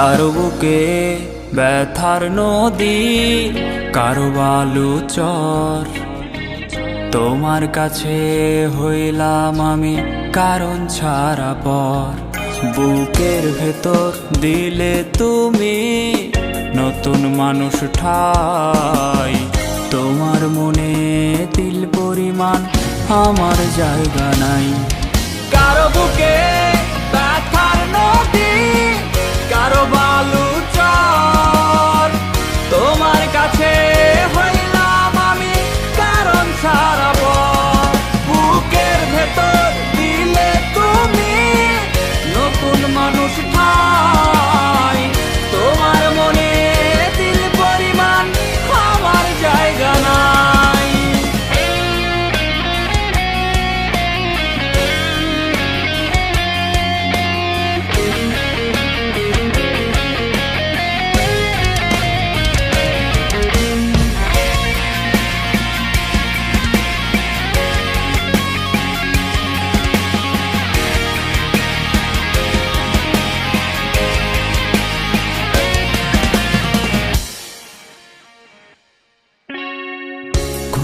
কারও বুকে ব্যথার নদী, কারও বালু চর। তোমার কাছে হইলাম আমি কারণ ছাড়া পর। বুকের ভেতর দিলে তুমি নতুন মানুষ ঠাই। তোমার মনে তিল পরিমাণ আমার জায়গা নাই। কারও বুকে বালু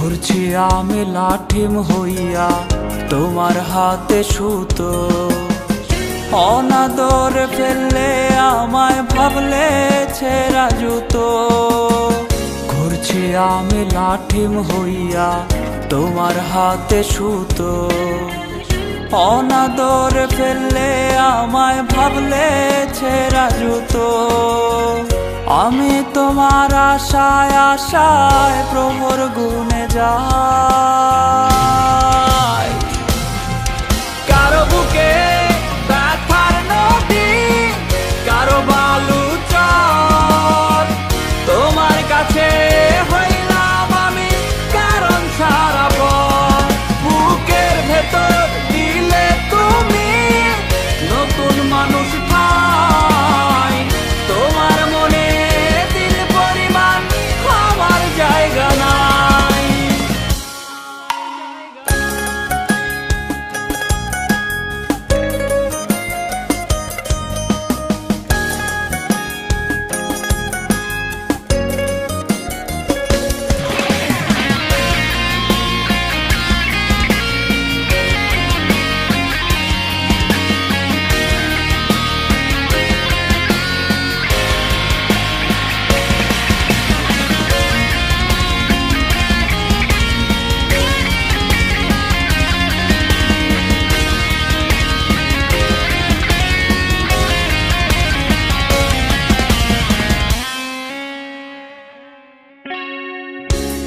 ঘুরছি আমি লাঠিম হইয়া তোমার হাতে সুতো। অনাদরে ফেললে আমায় ভাবলে ছেঁড়া জুতো। ঘুরছি আমি লাঠিম হইয়া তোমার হাতে সুতো। অনাদরে ফেললে আমায় ভাবলে ছেঁড়া জুতো। আমি তোমার আশায় আশায় প্রহর গুণে যাই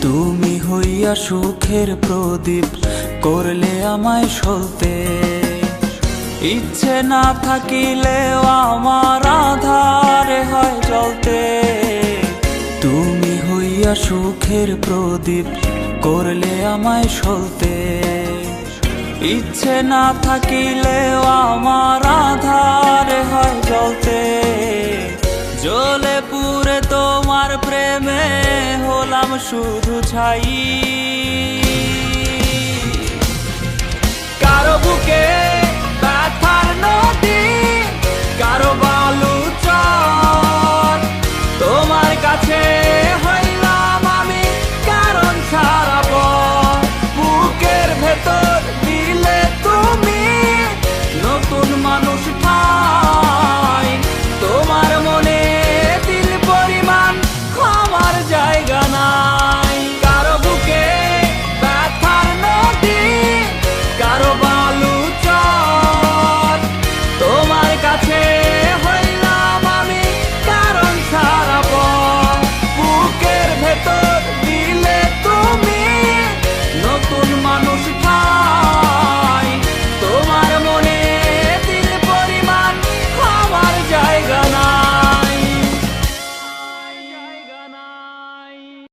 তুমি হইয়া সুখের প্রদীপ করলে আমায় সলতে ইচ্ছে না থাকিলেও আমার আধারে হয় জ্বলতে। তুমি হইয়া সুখের প্রদীপ করলে আমায় সলতে। ইচ্ছে না থাকিলেও আমার আধারে হয় জ্বলতে। জ্বলে পুরে তোমার প্রেমে হলাম শুধু ছাই। কারও বুকে ব্যথার নদী কারও বালু চর। তোমার কাছে